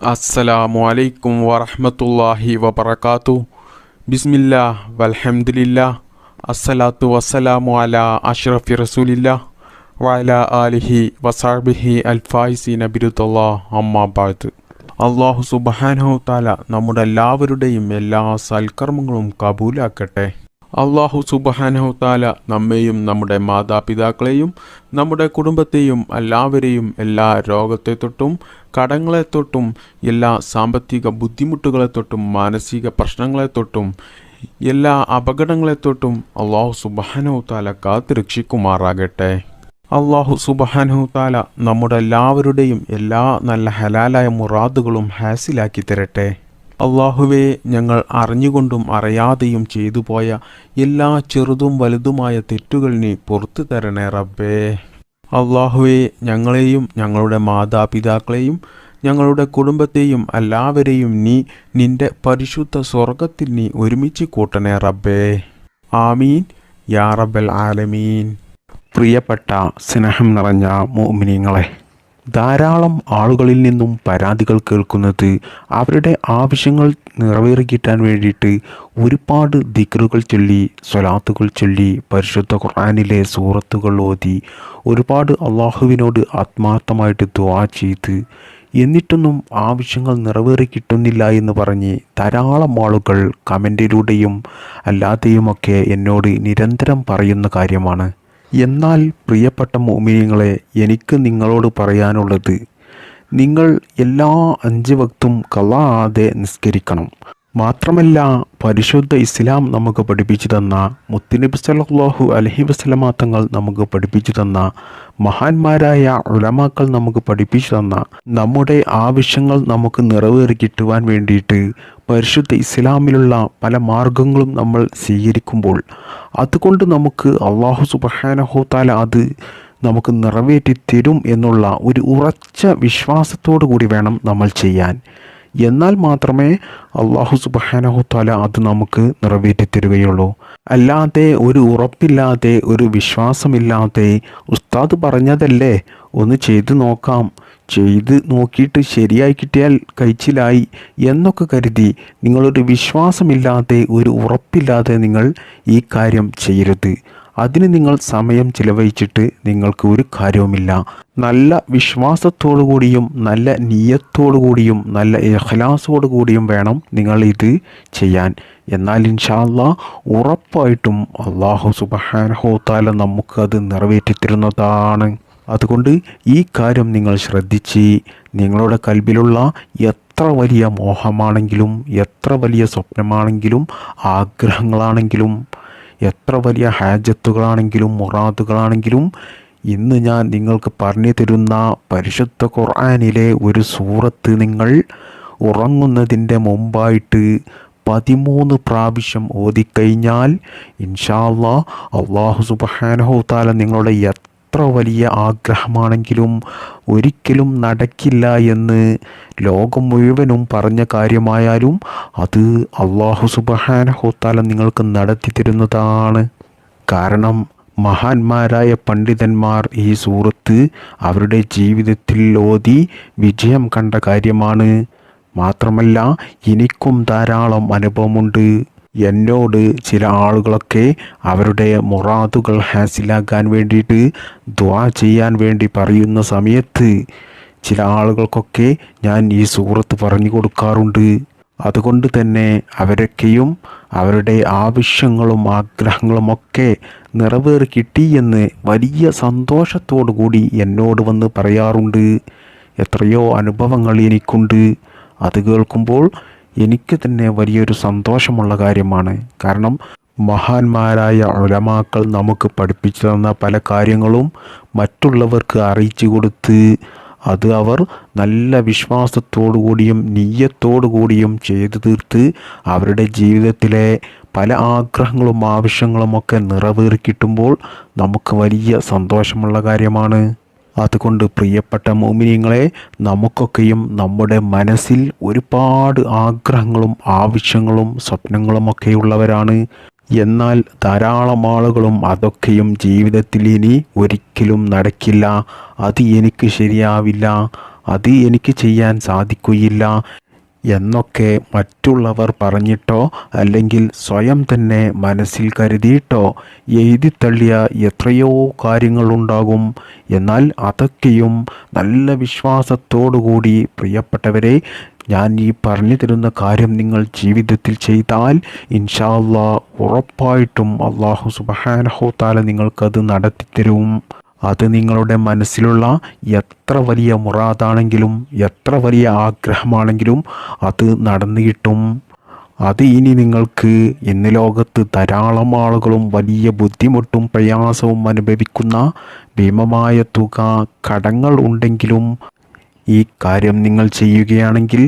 അസ്സലാമു അലൈക്കും വറഹ്മത്തുള്ളാഹി വബറകാതു ബിസ്മില്ല വൽഹംദുലില്ലാ. അസ്സലാത്തു വസ്സലാമു അലാ അഷ്റഫി റസൂലില്ല. വഅലാ ആലിഹി വസാബിഹി അൽഫായിസി ബിരുദല്ലാ. അമ്മാ ബാദ് അള്ളാഹു സുബ്ഹാനഹു താല നമ്മുടെ എല്ലാവരുടെയും എല്ലാ സൽക്കർമ്മങ്ങളും കബൂലാക്കട്ടെ. അള്ളാഹു സുബ്ഹാനഹു താല നമ്മെയും നമ്മുടെ മാതാപിതാക്കളെയും നമ്മുടെ കുടുംബത്തെയും എല്ലാവരെയും എല്ലാ രോഗത്തെ തൊട്ടും കടങ്ങളെ തൊട്ടും എല്ലാ സാമ്പത്തിക ബുദ്ധിമുട്ടുകളെ തൊട്ടും മാനസിക പ്രശ്നങ്ങളെ തൊട്ടും എല്ലാ അപകടങ്ങളെ തൊട്ടും അള്ളാഹു സുബ്ഹാനഹു താല കാത്ത് രക്ഷിക്കുമാറാകട്ടെ. അള്ളാഹു സുബ്ഹാനഹു താല നമ്മുടെ എല്ലാവരുടെയും എല്ലാ നല്ല ഹലാലായ മുറാദുകളും ഹാസിലാക്കി തരട്ടെ. അള്ളാഹുവെ ഞങ്ങൾ അറിഞ്ഞുകൊണ്ടും അറിയാതെയും ചെയ്തു പോയ എല്ലാ ചെറുതും വലുതുമായ തെറ്റുകൾ നീ പുറത്തു തരണേ റബ്ബേ. അള്ളാഹുവെ ഞങ്ങളെയും ഞങ്ങളുടെ മാതാപിതാക്കളെയും ഞങ്ങളുടെ കുടുംബത്തെയും എല്ലാവരെയും നീ നിന്റെ പരിശുദ്ധ സ്വർഗത്തിൽ നീ ഒരുമിച്ച് കൂട്ടണേ റബ്ബേ. ആമീൻ. യാ റബ്ബൽ ആലമീൻ. പ്രിയപ്പെട്ട സ്നേഹം നിറഞ്ഞ മോമിനിയങ്ങളെ ധാരാളം ആളുകളിൽ നിന്നും പരാതികൾ കേൾക്കുന്നത് അവരുടെ ആവശ്യങ്ങൾ നിറവേറിക്കിട്ടാൻ വേണ്ടിയിട്ട് ഒരുപാട് ദിക്റുകൾ ചൊല്ലി സ്വലാത്തുകൾ ചൊല്ലി പരിശുദ്ധ ഖുർആനിലെ സൂറത്തുകൾ ഓതി ഒരുപാട് അള്ളാഹുവിനോട് ആത്മാർത്ഥമായിട്ട് ദുവാ ചെയ്ത് എന്നിട്ടൊന്നും ആവശ്യങ്ങൾ നിറവേറി കിട്ടുന്നില്ല എന്ന് പറഞ്ഞ് ധാരാളം ആളുകൾ കമന്റിലൂടെയും അല്ലാതെയുമൊക്കെ എന്നോട് നിരന്തരം പറയുന്ന കാര്യമാണ്. എന്നാൽ പ്രിയപ്പെട്ട മോമിനിയങ്ങളെ എനിക്ക് നിങ്ങളോട് പറയാനുള്ളത് നിങ്ങൾ എല്ലാ അഞ്ച് വക്തും കള്ളാതെ നിസ്കരിക്കണം. മാത്രമല്ല പരിശുദ്ധ ഇസ്ലാം നമുക്ക് പഠിപ്പിച്ചു തന്ന മുത്തുനബി സല്ലല്ലാഹു അലഹി വസല്ലമ തങ്ങൾ നമുക്ക് പഠിപ്പിച്ചു തന്ന മഹാന്മാരായ ഉലമാക്കൾ നമുക്ക് പഠിപ്പിച്ചു തന്ന നമ്മുടെ ആവശ്യങ്ങൾ നമുക്ക് നിറവേറി കിട്ടുവാൻ വേണ്ടിയിട്ട് പരിശുദ്ധ ഇസ്ലാമിലുള്ള പല മാർഗങ്ങളും നമ്മൾ സ്വീകരിക്കുമ്പോൾ അതുകൊണ്ട് നമുക്ക് അള്ളാഹു സുബഹാനഹു താല അത് നമുക്ക് നിറവേറ്റി തരും എന്നുള്ള ഒരു ഉറച്ച വിശ്വാസത്തോടു കൂടി വേണം നമ്മൾ ചെയ്യാൻ. എന്നാൽ മാത്രമേ അള്ളാഹു സുബഹാനഹു താല അത് നമുക്ക് നിറവേറ്റി തരികയുള്ളൂ അല്ലാതെ ഒരു ഉറപ്പില്ലാതെ ഒരു വിശ്വാസമില്ലാതെ ഉസ്താദ് പറഞ്ഞതല്ലേ? ഒന്ന് ചെയ്തു നോക്കാം. ചെയ്ത് നോക്കിയിട്ട് ശരിയായി കിട്ടിയാൽ കഴിച്ചിലായി എന്നൊക്കെ കരുതി നിങ്ങളൊരു വിശ്വാസമില്ലാതെ ഒരു ഉറപ്പില്ലാതെ നിങ്ങൾ ഈ കാര്യം ചെയ്യരുത്. അതിന് നിങ്ങൾ സമയം ചിലവഴിച്ചിട്ട് നിങ്ങൾക്ക് ഒരു കാര്യവുമില്ല. നല്ല വിശ്വാസത്തോടു കൂടിയും നല്ല നീയത്തോടു കൂടിയും നല്ല എഹ്ലാസോടു കൂടിയും വേണം നിങ്ങൾ ഇത് ചെയ്യാൻ. എന്നാൽ ഇൻഷാല്ല ഉറപ്പായിട്ടും അള്ളാഹു സുബഹാനഹോത്താല നമുക്കത് നിറവേറ്റി തരുന്നതാണ് അതുകൊണ്ട് ഈ കാര്യം നിങ്ങൾ ശ്രദ്ധിച്ച് നിങ്ങളുടെ കൽബിലുള്ള എത്ര വലിയ മോഹമാണെങ്കിലും എത്ര വലിയ സ്വപ്നമാണെങ്കിലും ആഗ്രഹങ്ങളാണെങ്കിലും എത്ര വലിയ ഹാജത്തുകളാണെങ്കിലും മുറാദുകളാണെങ്കിലും ഇന്ന് ഞാൻ നിങ്ങൾക്ക് പറഞ്ഞു തരുന്ന പരിശുദ്ധ ഖുർആാനിലെ ഒരു സൂറത്ത് നിങ്ങൾ ഉറങ്ങുന്നതിന്റെ മുമ്പായിട്ട് പതിമൂന്ന് പ്രാവശ്യം ഓതിക്കഴിഞ്ഞാൽ ഇൻഷാല്ല അള്ളാഹു സുബഹാനഹു താല നിങ്ങളുടെ എത്ര വലിയ ആഗ്രഹമാണെങ്കിലും ഒരിക്കലും നടക്കില്ല എന്ന് ലോകം മുഴുവനും പറഞ്ഞ കാര്യമായാലും അത് അള്ളാഹു സുബഹാനഹോത്താല നിങ്ങൾക്ക് നടത്തി തരുന്നതാണ്. കാരണം മഹാന്മാരായ പണ്ഡിതന്മാർ ഈ സൂറത്ത് അവരുടെ ജീവിതത്തിൽ ഓതി വിജയം കണ്ട കാര്യമാണ്. മാത്രമല്ല എനിക്കും ധാരാളം അനുഭവമുണ്ട്. എന്നോട് ചില ആളുകളൊക്കെ അവരുടെ മുറാദുകൾ ഹാസിലാക്കാൻ വേണ്ടിയിട്ട് ദ്വാ ചെയ്യാൻ വേണ്ടി പറയുന്ന സമയത്ത് ചില ആളുകൾക്കൊക്കെ ഞാൻ ഈ സൂറത്ത് പറഞ്ഞു കൊടുക്കാറുണ്ട്. അതുകൊണ്ട് തന്നെ അവരൊക്കെയും അവരുടെ ആവശ്യങ്ങളും ആഗ്രഹങ്ങളുമൊക്കെ നിറവേറി കിട്ടിയെന്ന് വലിയ സന്തോഷത്തോടു കൂടി എന്നോട് വന്ന് പറയാറുണ്ട്. എത്രയോ അനുഭവങ്ങൾ എനിക്കുണ്ട്. അത് കേൾക്കുമ്പോൾ എനിക്ക് തന്നെ വലിയൊരു സന്തോഷമുള്ള കാര്യമാണ്. കാരണം മഹാന്മാരായ ഉലമാക്കൾ നമുക്ക് പഠിപ്പിച്ചു തന്ന പല കാര്യങ്ങളും മറ്റുള്ളവർക്ക് അറിയിച്ചു കൊടുത്ത് അത് അവർ നല്ല വിശ്വാസത്തോടു കൂടിയും നീയത്തോടു കൂടിയും ചെയ്തു തീർത്ത് അവരുടെ ജീവിതത്തിലെ പല ആഗ്രഹങ്ങളും ആവശ്യങ്ങളുമൊക്കെ നിറവേറി കിട്ടുമ്പോൾ നമുക്ക് വലിയ സന്തോഷമുള്ള കാര്യമാണ്. അതുകൊണ്ട് പ്രിയപ്പെട്ട മോമിനിയങ്ങളെ നമുക്കൊക്കെയും നമ്മുടെ മനസ്സിൽ ഒരുപാട് ആഗ്രഹങ്ങളും ആവശ്യങ്ങളും സ്വപ്നങ്ങളുമൊക്കെ ഉള്ളവരാണ് എന്നാൽ ധാരാളം ആളുകളും അതൊക്കെയും ജീവിതത്തിൽ ഇനി ഒരിക്കലും നടക്കില്ല. അത് എനിക്ക് ശരിയാവില്ല. അത് എനിക്ക് ചെയ്യാൻ സാധിക്കുകയില്ല. എന്നൊക്കെ മറ്റുള്ളവർ പറഞ്ഞിട്ടോ അല്ലെങ്കിൽ സ്വയം തന്നെ മനസ്സിൽ കരുതിയിട്ടോ എഴുതിത്തള്ളിയ എത്രയോ കാര്യങ്ങളുണ്ടാകും. എന്നാൽ അതൊക്കെയും നല്ല വിശ്വാസത്തോടുകൂടി പ്രിയപ്പെട്ടവരെ ഞാൻ ഈ പറഞ്ഞു തരുന്ന കാര്യം നിങ്ങൾ ജീവിതത്തിൽ ചെയ്താൽ ഇൻഷാ അള്ളാ ഉറപ്പായിട്ടും അള്ളാഹു സുബഹാനഹോത്താല നിങ്ങൾക്കത് നടത്തിത്തരും. അത് നിങ്ങളുടെ മനസ്സിലുള്ള എത്ര വലിയ മുറാദാണെങ്കിലും എത്ര വലിയ ആഗ്രഹമാണെങ്കിലും അത് നടന്നു കിട്ടും. അത് ഇനി നിങ്ങൾക്ക് ഇന്ന് ലോകത്ത് ധാരാളം ആളുകളും വലിയ ബുദ്ധിമുട്ടും പ്രയാസവും അനുഭവിക്കുന്ന ഭീമമായ തുക കടങ്ങൾ ഉണ്ടെങ്കിലും ഈ കാര്യം നിങ്ങൾ ചെയ്യുകയാണെങ്കിൽ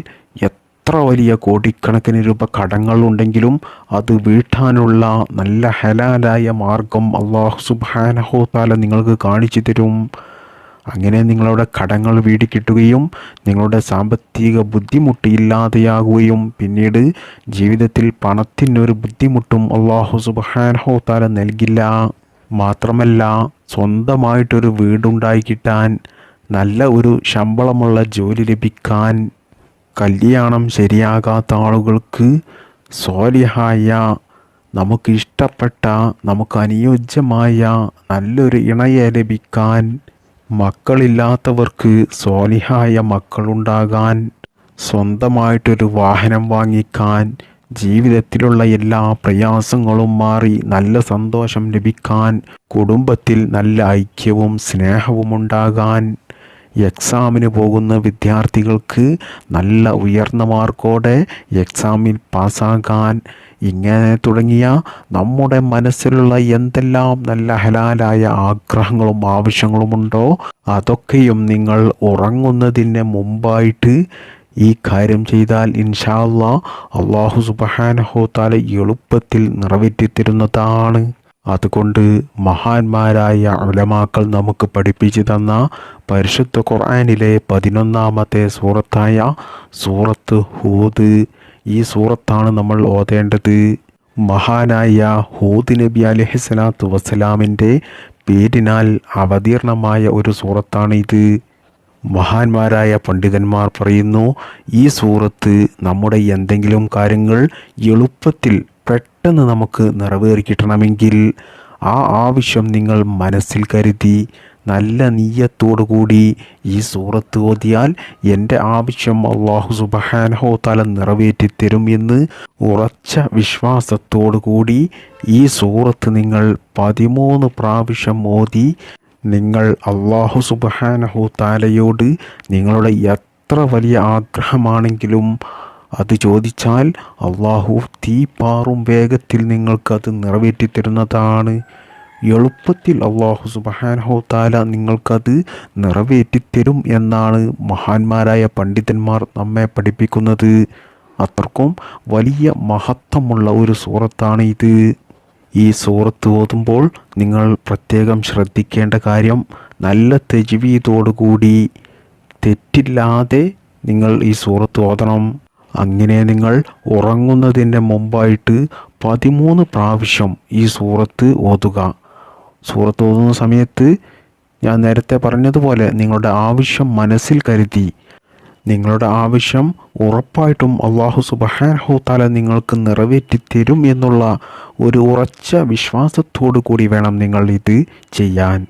എത്ര വലിയ കോടിക്കണക്കിന് രൂപ കടങ്ങൾ ഉണ്ടെങ്കിലും അത് വീട്ടാനുള്ള നല്ല ഹലാലായ മാർഗം അള്ളാഹു സുബാനഹോ താല നിങ്ങൾക്ക് കാണിച്ചു തരും. അങ്ങനെ നിങ്ങളുടെ കടങ്ങൾ വീടി കിട്ടുകയും നിങ്ങളുടെ സാമ്പത്തിക ബുദ്ധിമുട്ട് ഇല്ലാതെയാകുകയും പിന്നീട് ജീവിതത്തിൽ പണത്തിനൊരു ബുദ്ധിമുട്ടും അള്ളാഹു സുബാനഹോ താല നൽകില്ല. മാത്രമല്ല സ്വന്തമായിട്ടൊരു വീടുണ്ടായി കിട്ടാൻ നല്ല ഒരു ശമ്പളമുള്ള ജോലി ലഭിക്കാൻ കല്യാണം ശരിയാകാത്ത ആളുകൾക്ക് സ്വാലിഹായ നമുക്ക് ഇഷ്ടപ്പെട്ട നമുക്ക് അനുയോജ്യമായ നല്ലൊരു ഇണയെ ലഭിക്കാൻ മക്കളില്ലാത്തവർക്ക് സ്വാലിഹായ മക്കളുണ്ടാകാൻ സ്വന്തമായിട്ടൊരു വാഹനം വാങ്ങിക്കാൻ ജീവിതത്തിലുള്ള എല്ലാ പ്രയാസങ്ങളും മാറി നല്ല സന്തോഷം ലഭിക്കാൻ കുടുംബത്തിൽ നല്ല ഐക്യവും സ്നേഹവും ഉണ്ടാകാൻ എക്സാമിന് പോകുന്ന വിദ്യാർത്ഥികൾക്ക് നല്ല ഉയർന്ന മാർക്കോടെ എക്സാമിൽ പാസ്സാകാൻ ഇങ്ങനെ തുടങ്ങിയ നമ്മുടെ മനസ്സിലുള്ള എന്തെല്ലാം നല്ല ഹലാലായ ആഗ്രഹങ്ങളും ആവശ്യങ്ങളുമുണ്ടോ അതൊക്കെയും നിങ്ങൾ ഉറങ്ങുന്നതിന് മുമ്പായിട്ട് ഈ കാര്യം ചെയ്താൽ ഇൻഷാല്ല അള്ളാഹു സുബഹാനഹോ താല എളുപ്പത്തിൽ നിറവേറ്റിത്തരുന്നതാണ്. അതുകൊണ്ട് മഹാന്മാരായ ഉലമാക്കൾ നമുക്ക് പഠിപ്പിച്ചു തന്ന പരിശുദ്ധ ഖുർആാനിലെ പതിനൊന്നാമത്തെ സൂറത്തായ സൂറത്ത് ഹൂദ്. ഈ സൂറത്താണ് നമ്മൾ ഓതേണ്ടത്. മഹാനായ ഹൂദ് നബി അലഹിസ്ലാത്തു വസ്സലാമിന്റെ പേരിനാൽ അവതീർണമായ ഒരു സൂറത്താണ് ഇത് മഹാന്മാരായ പണ്ഡിതന്മാർ പറയുന്നു ഈ സൂറത്ത് നമ്മുടെ എന്തെങ്കിലും കാര്യങ്ങൾ എളുപ്പത്തിൽ പെട്ടെന്ന് നമുക്ക് നിറവേറി കിട്ടണമെങ്കിൽ ആ ആവശ്യം നിങ്ങൾ മനസ്സിൽ കരുതി നല്ല നീയത്തോടുകൂടി ഈ സൂറത്ത് ഓതിയാൽ എന്റെ ആവശ്യം അള്ളാഹു സുബഹാനഹോ തല നിറവേറ്റി തരും എന്ന് ഉറച്ച വിശ്വാസത്തോടു കൂടി ഈ സൂറത്ത് നിങ്ങൾ പതിമൂന്ന് പ്രാവശ്യം ഓതി നിങ്ങൾ അള്ളാഹു സുബഹാനഹോ താലയോട് നിങ്ങളുടെ എത്ര വലിയ ആഗ്രഹമാണെങ്കിലും അത് ചോദിച്ചാൽ അള്ളാഹു തീ പാറും വേഗത്തിൽ നിങ്ങൾക്കത് നിറവേറ്റി തരുന്നതാണ് എളുപ്പത്തിൽ അള്ളാഹു സുബഹാനഹോ താല നിങ്ങൾക്കത് നിറവേറ്റിത്തരും എന്നാണ് മഹാന്മാരായ പണ്ഡിതന്മാർ നമ്മെ പഠിപ്പിക്കുന്നത്. അത്രക്കും വലിയ മഹത്വമുള്ള ഒരു സൂറത്താണ് ഇത് ഈ സൂറത്ത് ഓതുമ്പോൾ നിങ്ങൾ പ്രത്യേകം ശ്രദ്ധിക്കേണ്ട കാര്യം നല്ല തെജിവീതോടുകൂടി തെറ്റില്ലാതെ നിങ്ങൾ ഈ സൂറത്ത് ഓതണം. അങ്ങനെ നിങ്ങൾ ഉറങ്ങുന്നതിന്റെ മുമ്പായിട്ട് പതിമൂന്ന് പ്രാവശ്യം ഈ സൂറത്ത് ഓതുക. സൂറത്ത് ഓതുന്ന സമയത്ത് ഞാൻ നേരത്തെ പറഞ്ഞതുപോലെ നിങ്ങളുടെ ആവശ്യം മനസ്സിൽ കരുതി. നിങ്ങളുടെ ആവശ്യം ഉറപ്പായിട്ടും അള്ളാഹു സുബഹാനഹു താല നിങ്ങൾക്ക് നിറവേറ്റി തരും എന്നുള്ള ഒരു ഉറച്ച വിശ്വാസത്തോടു കൂടി വേണം നിങ്ങൾ ഇത് ചെയ്യാൻ.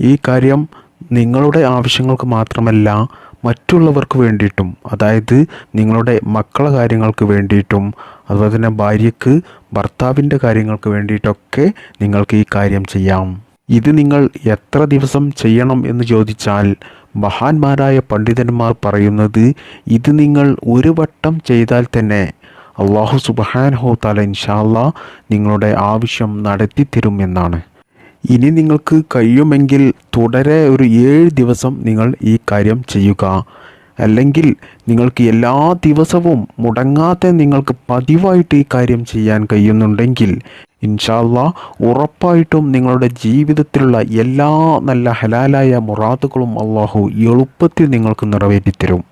ഈ കാര്യം നിങ്ങളുടെ ആവശ്യങ്ങൾക്ക് മാത്രമല്ല മറ്റുള്ളവർക്ക് വേണ്ടിയിട്ടും അതായത് നിങ്ങളുടെ മക്കളെ കാര്യങ്ങൾക്ക് വേണ്ടിയിട്ടും അതുപോലെ തന്നെ ഭാര്യയ്ക്ക് ഭർത്താവിന്റെ കാര്യങ്ങൾക്ക് വേണ്ടിയിട്ടൊക്കെ നിങ്ങൾക്ക് ഈ കാര്യം ചെയ്യാം. ഇത് നിങ്ങൾ എത്ര ദിവസം ചെയ്യണം എന്ന് ചോദിച്ചാൽ മഹാന്മാരായ പണ്ഡിതന്മാർ പറയുന്നത് ഇത് നിങ്ങൾ ഒരു വട്ടം ചെയ്താൽ തന്നെ അള്ളാഹു സുബഹാൻഹോ തല ഇൻഷാല്ല നിങ്ങളുടെ ആവശ്യം നടത്തിത്തരും എന്നാണ്. ഇനി നിങ്ങൾക്ക് കഴിയുമെങ്കിൽ തുടരെ ഒരു ഏഴ് ദിവസം നിങ്ങൾ ഈ കാര്യം ചെയ്യുക. അല്ലെങ്കിൽ നിങ്ങൾക്ക് എല്ലാ ദിവസവും മുടങ്ങാതെ നിങ്ങൾക്ക് പതിവായിട്ട് ഈ കാര്യം ചെയ്യാൻ കഴിയുന്നുണ്ടെങ്കിൽ ഇൻഷാല്ല ഉറപ്പായിട്ടും നിങ്ങളുടെ ജീവിതത്തിലുള്ള എല്ലാ നല്ല ഹലാലായ മുറാദുകളും അള്ളാഹു എളുപ്പത്തിൽ നിങ്ങൾക്ക് നിറവേറ്റിത്തരും.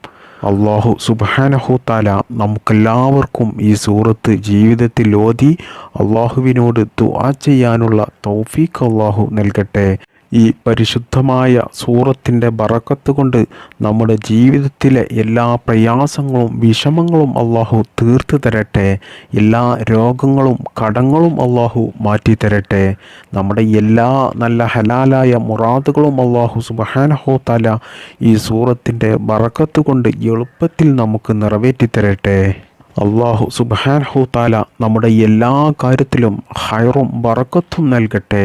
അള്ളാഹു സുബാനഹു താല നമുക്കെല്ലാവർക്കും ഈ സൂറത്ത് ജീവിതത്തിൽ ഓതി അള്ളാഹുവിനോട് ദുആ ചെയ്യാനുള്ള തൗഫീഖ് അള്ളാഹു നൽകട്ടെ. ഈ പരിശുദ്ധമായ സൂറത്തിന്റെ ബറക്കത്ത് കൊണ്ട് നമ്മുടെ ജീവിതത്തിലെ എല്ലാ പ്രയാസങ്ങളും വിഷമങ്ങളും അള്ളാഹു തീർത്തു തരട്ടെ. എല്ലാ രോഗങ്ങളും കടങ്ങളും അള്ളാഹു മാറ്റി തരട്ടെ. നമ്മുടെ എല്ലാ നല്ല ഹലാലായ മുറാദുകളും അള്ളാഹു സുബഹാനഹോ തല ഈ സൂറത്തിന്റെ ബറക്കത്ത് കൊണ്ട് എളുപ്പത്തിൽ നമുക്ക് നിറവേറ്റി തരട്ടെ. അള്ളാഹു സുബാൻഹു താല നമ്മുടെ എല്ലാ കാര്യത്തിലും ഹൈറും ബറക്കത്തും നൽകട്ടെ.